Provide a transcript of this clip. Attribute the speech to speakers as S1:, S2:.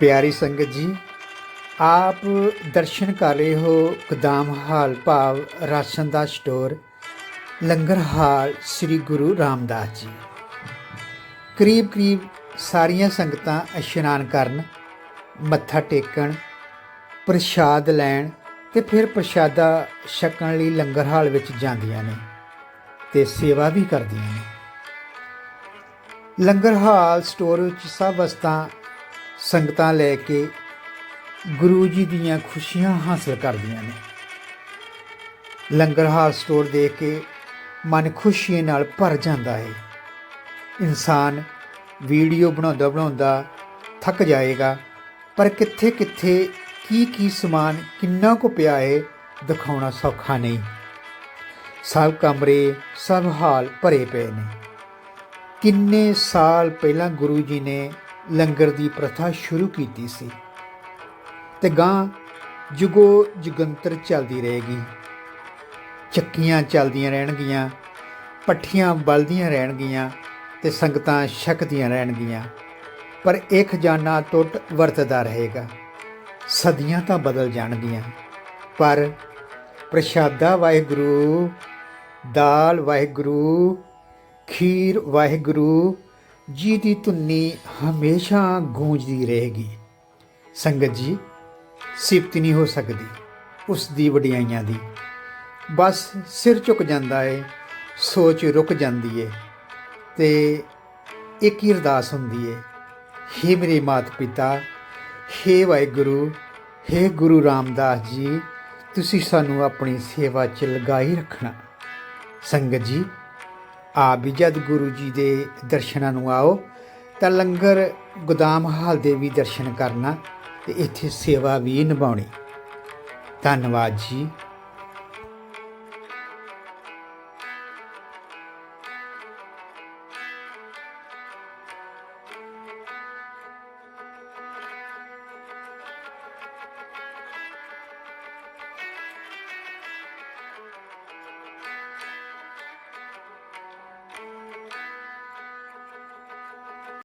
S1: ਪਿਆਰੀ ਸੰਗਤ ਜੀ, ਆਪ ਦਰਸ਼ਨ ਕਰ ਰਹੇ ਹੋ ਕਦਮ ਹਾਲ ਭਾਵ ਰਾਸ਼ਨ ਦਾ ਸਟੋਰ, ਲੰਗਰ ਹਾਲ ਸ੍ਰੀ ਗੁਰੂ ਰਾਮਦਾਸ ਜੀ। ਕਰੀਬ ਕਰੀਬ ਸਾਰੀਆਂ ਸੰਗਤਾਂ ਇਸ਼ਨਾਨ ਕਰਨ, ਮੱਥਾ ਟੇਕਣ, ਪ੍ਰਸ਼ਾਦ ਲੈਣ ਤੇ ਫਿਰ ਪ੍ਰਸ਼ਾਦਾ ਛਕਣ ਲਈ ਲੰਗਰ ਹਾਲ ਵਿੱਚ ਜਾਂਦੀਆਂ ਨੇ ਤੇ ਸੇਵਾ ਵੀ ਕਰਦੀਆਂ ਨੇ। ਲੰਗਰ ਹਾਲ ਸਟੋਰ ਵਿੱਚ ਸਭ ਵਸਤਾਂ ਸੰਗਤਾਂ ਲੈ ਕੇ ਗੁਰੂ ਜੀ ਦੀਆਂ ਖੁਸ਼ੀਆਂ ਹਾਸਲ ਕਰਦੀਆਂ ਨੇ। ਲੰਗਰ ਹਾਲ ਸਟੋਰ ਦੇਖ ਕੇ ਮਨ ਖੁਸ਼ੀ ਨਾਲ ਭਰ ਜਾਂਦਾ ਹੈ। ਇਨਸਾਨ ਵੀਡੀਓ ਬਣਾਉਂਦਾ ਬਣਾਉਂਦਾ ਥੱਕ ਜਾਏਗਾ, ਪਰ ਕਿੱਥੇ ਕਿੱਥੇ ਕੀ ਕੀ ਸਮਾਨ ਕਿੰਨਾ ਕੁ ਪਿਆ ਹੈ ਦਿਖਾਉਣਾ ਸੌਖਾ ਨਹੀਂ। ਸਭ ਕਮਰੇ, ਸਭ ਹਾਲ ਭਰੇ ਪਏ ਨੇ। ਕਿੰਨੇ ਸਾਲ ਪਹਿਲਾਂ ਗੁਰੂ ਜੀ ਨੇ ਲੰਗਰ ਦੀ ਪ੍ਰਥਾ ਸ਼ੁਰੂ ਕੀਤੀ ਸੀ। ਤੇ ਗਾਂ ਜੁਗੋ ਜੁਗੰਤਰ ਚੱਲਦੀ ਰਹੇਗੀ। ਚੱਕੀਆਂ ਚੱਲਦੀਆਂ ਰਹਿਣਗੀਆਂ, ਪੱਠੀਆਂ ਬਲਦੀਆਂ ਰਹਿਣਗੀਆਂ ਤੇ ਸੰਗਤਾਂ ਛਕਦੀਆਂ ਰਹਿਣਗੀਆਂ। ਪਰ ਇਹ ਖਜ਼ਾਨਾ ਟੁੱਟ ਵਰਤਦਾ ਰਹੇਗਾ। ਸਦੀਆਂ ਤਾਂ ਬਦਲ ਜਾਣਗੀਆਂ। ਪਰ ਪ੍ਰਸ਼ਾਦਾ ਵਾਹਿਗੁਰੂ, ਦਾਲ ਵਾਹਿਗੁਰੂ, ਖੀਰ ਵਾਹਿਗੁਰੂ ਜੀ ਦੀ ਧੁੰਨੀ ਹਮੇਸ਼ਾ ਗੂੰਜਦੀ ਰਹੇਗੀ। ਸੰਗਤ ਜੀ, ਸਿਫਤ ਨਹੀਂ ਹੋ ਸਕਦੀ ਉਸ ਦੀ ਵਡਿਆਈਆਂ ਦੀ। ਬਸ ਸਿਰ ਝੁਕ ਜਾਂਦਾ ਏ, ਸੋਚ ਰੁਕ ਜਾਂਦੀ ਏ ਤੇ ਇੱਕ ਹੀ ਅਰਦਾਸ ਹੁੰਦੀ ਏ, ਹੇ ਮੇਰੇ ਮਾਤ ਪਿਤਾ ਹੇ ਵਾਹਿਗੁਰੂ, ਹੇ ਗੁਰੂ ਰਾਮਦਾਸ ਜੀ, ਤੁਸੀਂ ਸਾਨੂੰ ਆਪਣੀ ਸੇਵਾ 'ਚ ਲਗਾਈ ਰੱਖਣਾ। ਸੰਗਤ ਜੀ ਆਪ ਵੀ ਜਦ ਗੁਰੂ ਜੀ ਦੇ ਦਰਸ਼ਨਾਂ ਨੂੰ ਆਓ, ਤਾਂ ਲੰਗਰ ਗੋਦਾਮ ਹਾਲ ਦੇ ਵੀ ਦਰਸ਼ਨ ਕਰਨਾ ਤੇ ਇੱਥੇ ਸੇਵਾ ਵੀ ਨਿਭਾਉਣੀ। ਧੰਨਵਾਦ ਜੀ।